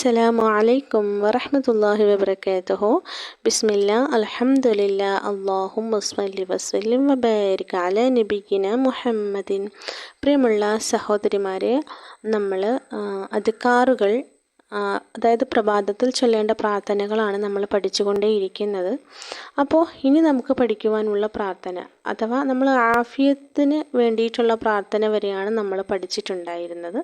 അസ്സലാമു അലൈക്കും വറഹമത്തല്ലാഹി വബർക്കാത്തുഹു ബിസ്മില്ല അൽഹംദുലില്ല അള്ളാഹും വസ്മല്ലി വസ്ലിം വബാരിക അല നബിഗിന മുഹമ്മദിൻ. പ്രിയമുള്ള സഹോദരിമാരെ നമ്മൾ അതുക്കാറുകൾ അതായത് പ്രഭാതത്തിൽ ചൊല്ലേണ്ട പ്രാർത്ഥനകളാണ് നമ്മൾ പഠിച്ചുകൊണ്ടേയിരിക്കുന്നത്. അപ്പോൾ ഇനി നമുക്ക് പഠിക്കുവാനുള്ള പ്രാർത്ഥന അഥവാ നമ്മൾ ആഫിയത്തിന് വേണ്ടിയിട്ടുള്ള പ്രാർത്ഥന വരെയാണ് നമ്മൾ പഠിച്ചിട്ടുണ്ടായിരുന്നത്.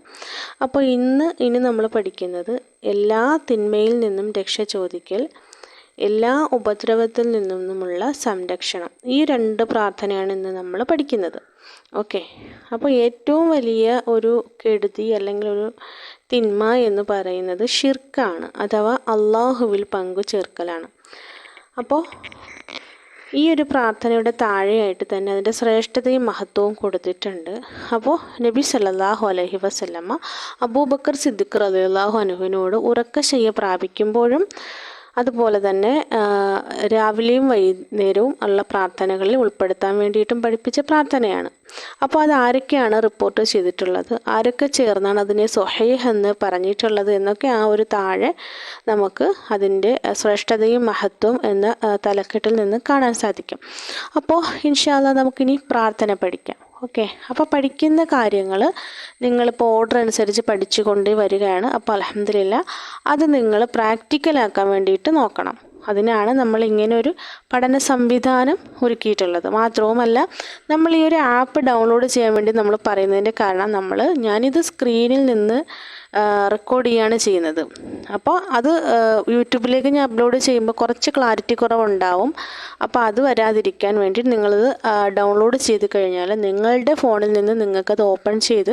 അപ്പോൾ ഇന്ന് ഇനി നമ്മൾ പഠിക്കുന്നത് എല്ലാ തിന്മയിൽ നിന്നും രക്ഷ ചോദിക്കൽ എല്ലാ ഉപദ്രവത്തിൽ നിന്നുമുള്ള സംരക്ഷണം. ഈ രണ്ട് പ്രാർത്ഥനയാണ് ഇന്ന് നമ്മൾ പഠിക്കുന്നത്. ഓക്കെ. അപ്പോൾ ഏറ്റവും വലിയ ഒരു കെടുതി അല്ലെങ്കിൽ ഒരു തിന്മ എന്ന് പറയുന്നത് ഷിർക്കാണ് അഥവാ അള്ളാഹുവിൽ പങ്കു ചേർക്കലാണ് അപ്പോൾ ഈ ഒരു പ്രാർത്ഥനയുടെ താഴെയായിട്ട് തന്നെ അതിന്റെ ശ്രേഷ്ഠതയും മഹത്വവും കൊടുത്തിട്ടുണ്ട്. അപ്പോൾ നബി സല്ലാഹു അലഹി വസല്ലമ്മ അബൂബക്കർ സിദ്ദിഖ് റലിയാഹു അനുഹുവിനോട് ഉറക്കശയ്യ പ്രാപിക്കുമ്പോഴും അതുപോലെ തന്നെ രാവിലെയും വൈകുന്നേരവും ഉള്ള പ്രാർത്ഥനകളിൽ ഉൾപ്പെടുത്താൻ വേണ്ടിയിട്ടും പഠിപ്പിച്ച പ്രാർത്ഥനയാണ്. അപ്പോൾ അത് ആരൊക്കെയാണ് റിപ്പോർട്ട് ചെയ്തിട്ടുള്ളത്? ആരൊക്കെ ചേർന്നാണ് അതിനെ സൊഹൈഹ് എന്ന് പറഞ്ഞിട്ടുള്ളത് എന്നൊക്കെ ആ ഒരു താഴെ നമുക്ക് അതിന്റെ ശ്രേഷ്ഠതയും മഹത്വം എന്ന തലക്കെട്ടിൽ നിന്ന് കാണാൻ സാധിക്കും. അപ്പോൾ ഇൻഷാല്ല നമുക്കിനി പ്രാർത്ഥന പഠിക്കാം. ഓക്കെ. അപ്പോൾ പഠിക്കുന്ന കാര്യങ്ങൾ നിങ്ങളിപ്പോൾ ഓർഡർ അനുസരിച്ച് പഠിച്ചു കൊണ്ട് വരികയാണ്. അപ്പോൾ അലഹമില്ല അത് നിങ്ങൾ പ്രാക്ടിക്കലാക്കാൻ വേണ്ടിയിട്ട് നോക്കണം. അതിനാണ് നമ്മൾ ഇങ്ങനെ ഒരു പഠന സംവിധാനം ഒരുക്കിയിട്ടുള്ളത്. മാത്രവുമല്ല നമ്മൾ ഈ ഒരു ആപ്പ് ഡൗൺലോഡ് ചെയ്യാൻ വേണ്ടി നമ്മൾ പറയുന്നതിന്റെ കാരണം നമ്മൾ ഞാനിത് സ്ക്രീനിൽ നിന്ന് റെക്കോർഡ് ചെയ്യുകയാണ് ചെയ്യുന്നത്. അപ്പോൾ അത് യൂട്യൂബിലേക്ക് ഞാൻ അപ്ലോഡ് ചെയ്യുമ്പോൾ കുറച്ച് ക്ലാരിറ്റി കുറവുണ്ടാവും. അപ്പോൾ അത് വരാതിരിക്കാൻ വേണ്ടി നിങ്ങളത് ഡൗൺലോഡ് ചെയ്ത് കഴിഞ്ഞാൽ നിങ്ങളുടെ ഫോണിൽ നിന്ന് നിങ്ങൾക്കത് ഓപ്പൺ ചെയ്ത്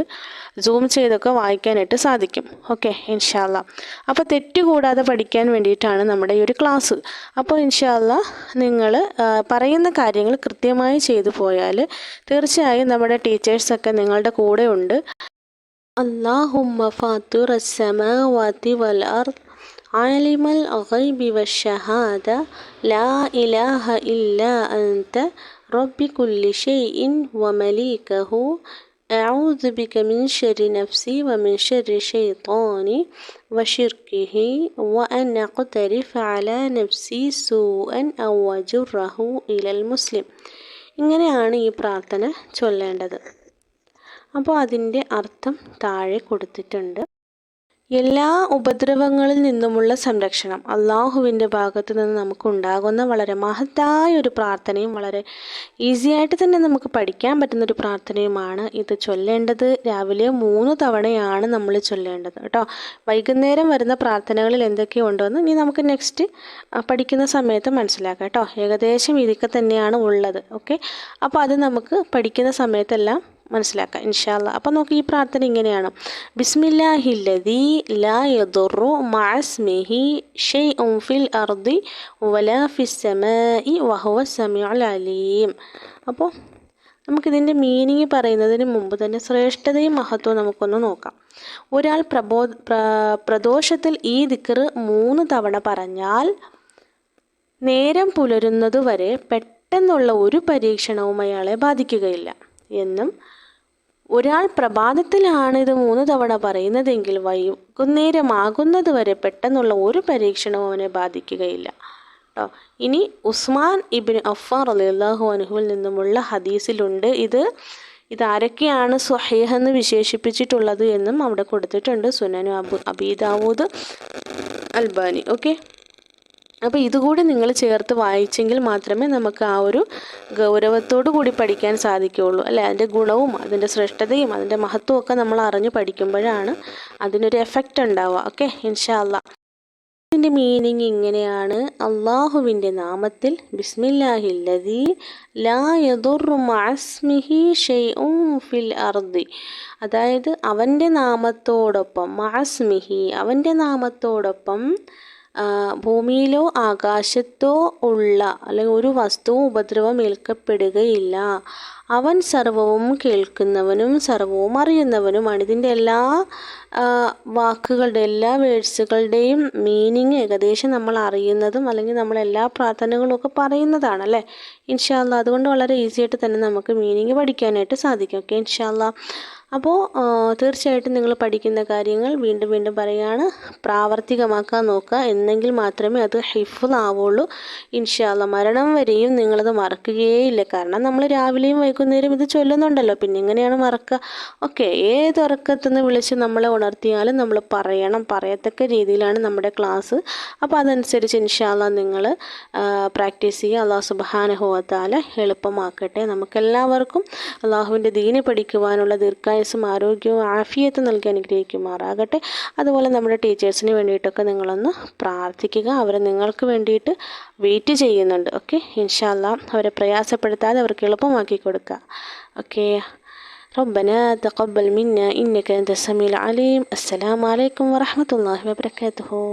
സൂം ചെയ്തൊക്കെ വായിക്കാനായിട്ട് സാധിക്കും. ഓക്കെ ഇൻഷാല്ല അപ്പോൾ തെറ്റുകൂടാതെ പഠിക്കാൻ വേണ്ടിയിട്ടാണ് നമ്മുടെ ഈ ഒരു ക്ലാസ് അപ്പോൾ ഇൻഷാല്ല നിങ്ങൾ പറയുന്ന കാര്യങ്ങൾ കൃത്യമായി ചെയ്തു പോയാൽ തീർച്ചയായും നമ്മുടെ ടീച്ചേഴ്സൊക്കെ നിങ്ങളുടെ കൂടെ ഉണ്ട് اللهم فاطر السماوات والأرض عالم الغيب والشهادة لا إله إلا أنت رب كل شيء ومليكه أعوذ بك من شر نفسي ومن شر شيطاني وشركه وأن أقترف على نفسي سوءا أو وجره إلى المسلم ഇങ്ങനെയാണ് ഈ പ്രാർത്ഥന ചൊല്ലേണ്ടത് അപ്പോൾ അതിന്റെ അർത്ഥം താഴെ കൊടുത്തിട്ടുണ്ട്. എല്ലാ ഉപദ്രവങ്ങളിൽ നിന്നുമുള്ള സംരക്ഷണം അള്ളാഹുവിന്റെ ഭാഗത്ത് നിന്ന് നമുക്ക് ഉണ്ടാകുന്ന വളരെ മഹത്തായ ഒരു പ്രാർത്ഥനയും വളരെ ഈസി ആയിട്ട് തന്നെ നമുക്ക് പഠിക്കാൻ പറ്റുന്ന ഒരു പ്രാർത്ഥനയുമാണ് ഇത് ചൊല്ലേണ്ടത്. രാവിലെ മൂന്ന് തവണയാണ് നമ്മൾ ചൊല്ലേണ്ടത് കേട്ടോ. വൈകുന്നേരം വരുന്ന പ്രാർത്ഥനകളിൽ എന്തൊക്കെയുണ്ടോയെന്ന് ഇനി നമുക്ക് നെക്സ്റ്റ് പഠിക്കുന്ന സമയത്ത് മനസ്സിലാക്കാം കേട്ടോ. ഏകദേശം ഇതൊക്കെ തന്നെയാണ് ഉള്ളത് ഓക്കെ അപ്പോൾ അത് നമുക്ക് പഠിക്കുന്ന സമയത്തെല്ലാം മനസ്സിലാക്കാം. ഇൻഷാല്ല അപ്പോൾ നോക്കി ഈ പ്രാർത്ഥന ഇങ്ങനെയാണ്. ബിസ്മില്ലാഹില്ലതി ലാ യദുറു ഷെയ് ഉം ഫിൽ അർദി വലാ ഫിസ്സമാഇ വഹുവ സമീഉൽ അലീം. അപ്പോൾ നമുക്കിതിന്റെ മീനിങ് പറയുന്നതിന് മുമ്പ് തന്നെ ശ്രേഷ്ഠതയും മഹത്വവും നമുക്കൊന്ന് നോക്കാം. ഒരാൾ പ്രബോ പ്രദോഷത്തിൽ ഈ ദിക്കറ് മൂന്ന് തവണ പറഞ്ഞാൽ നേരം പുലരുന്നതുവരെ പെട്ടെന്നുള്ള ഒരു പരീക്ഷണവും അയാളെ ബാധിക്കുകയില്ല. എന്നും ഒരാൾ പ്രഭാതത്തിലാണ് ഇത് മൂന്ന് തവണ പറയുന്നതെങ്കിൽ വൈകുന്നേരമാകുന്നത് വരെ പെട്ടെന്നുള്ള ഒരു പരീക്ഷണവും അവനെ ബാധിക്കുകയില്ല. കേട്ടോ ഇനി ഉസ്മാൻ ഇബിൻ അഫാർ അലിഹു അനുഹുവിൽ നിന്നുമുള്ള ഹദീസിലുണ്ട് ഇത്. ഇതാരൊക്കെയാണ് സ്വഹേഹ് എന്ന് വിശേഷിപ്പിച്ചിട്ടുള്ളത് എന്നും അവിടെ കൊടുത്തിട്ടുണ്ട് സുനനു അബു അബീദാവൂദ് അൽബാനി. ഓക്കെ? അപ്പോൾ ഇതുകൂടി നിങ്ങൾ ചേർത്ത് വായിച്ചെങ്കിൽ മാത്രമേ നമുക്ക് ആ ഒരു ഗൗരവത്തോടു കൂടി പഠിക്കാൻ സാധിക്കുകയുള്ളൂ. അല്ലേ? അതിന്റെ ഗുണവും അതിന്റെ ശ്രേഷ്ഠതയും അതിന്റെ മഹത്വവും ഒക്കെ നമ്മൾ അറിഞ്ഞു പഠിക്കുമ്പോഴാണ് അതിനൊരു എഫക്റ്റ് ഉണ്ടാവുക. ഓക്കെ ഇൻഷാല്ല ഇതിന്റെ മീനിങ് ഇങ്ങനെയാണ്. അള്ളാഹുവിന്റെ നാമത്തിൽ ബിസ്മില്ലാഹില്ലതി ലാ ഫിൽ അർദി. അതായത് അവന്റെ നാമത്തോടൊപ്പം മാസ്മിഹി അവന്റെ നാമത്തോടൊപ്പം ഭൂമിയിലോ ആകാശത്തോ ഉള്ള അല്ലെങ്കിൽ ഒരു വസ്തുവും ഉപദ്രവം ഏൽക്കപ്പെടുകയില്ല. അവൻ സർവവും കേൾക്കുന്നവനും സർവവും അറിയുന്നവനുമാണ്. ഇതിന്റെ എല്ലാ വാക്കുകളുടെ എല്ലാ വേഴ്സുകളുടെയും മീനിങ് ഏകദേശം നമ്മൾ അറിയുന്നതും അല്ലെങ്കിൽ നമ്മൾ എല്ലാ പ്രാർത്ഥനകളും ഒക്കെ പറയുന്നതാണ് അല്ലേ? ഇൻഷാല്ല അതുകൊണ്ട് വളരെ ഈസി ആയിട്ട് തന്നെ നമുക്ക് മീനിങ് പഠിക്കാനായിട്ട് സാധിക്കും. ഓക്കെ ഇൻഷാല്ല അപ്പോൾ തീർച്ചയായിട്ടും നിങ്ങൾ പഠിക്കുന്ന കാര്യങ്ങൾ വീണ്ടും വീണ്ടും പറയുകയാണ് പ്രാവർത്തികമാക്കാൻ നോക്കുക. എന്നെങ്കിൽ മാത്രമേ അത് ഹിഫുള്ളാവുള്ളൂ ഇൻഷാല്ല മരണം വരെയും നിങ്ങളത് മറക്കുകയേയില്ല. കാരണം നമ്മൾ രാവിലെയും വൈകുന്നേരം ഇത് ചൊല്ലുന്നുണ്ടല്ലോ. പിന്നെ എങ്ങനെയാണ് മറക്കുക? ഓക്കെ ഏതുറക്കത്തുനിന്ന് വിളിച്ച് നമ്മളെ ഉണർത്തിയാലും നമ്മൾ പറയണം. പറയത്തക്ക രീതിയിലാണ് നമ്മുടെ ക്ലാസ്. അപ്പോൾ അതനുസരിച്ച് ഇൻഷാല്ല നിങ്ങൾ പ്രാക്ടീസ് ചെയ്യുക. അള്ളാഹു സുബാനുഭവത്താൽ എളുപ്പമാക്കട്ടെ. നമുക്കെല്ലാവർക്കും അള്ളാഹുവിന്റെ ദീനെ പഠിക്കുവാനുള്ള ദീർഘായുസും ആരോഗ്യവും ആഫിയത്തും നൽകി അനുഗ്രഹിക്കുമാറാകട്ടെ അതുപോലെ നമ്മുടെ ടീച്ചേഴ്സിന് വേണ്ടിയിട്ടൊക്കെ നിങ്ങളൊന്ന് പ്രാർത്ഥിക്കുക അവർ നിങ്ങൾക്ക് വേണ്ടിയിട്ട് വെയിറ്റ് ചെയ്യുന്നുണ്ട് ഓക്കെ ഇൻഷാല്ല അവരെ പ്രയാസപ്പെടുത്താതെ അവർക്ക് എളുപ്പമാക്കി കൊടുക്കുക ഓക്കെ ربنا تقبل منا إنك أنت السميع العليم السلام عليكم ورحمة الله وبركاته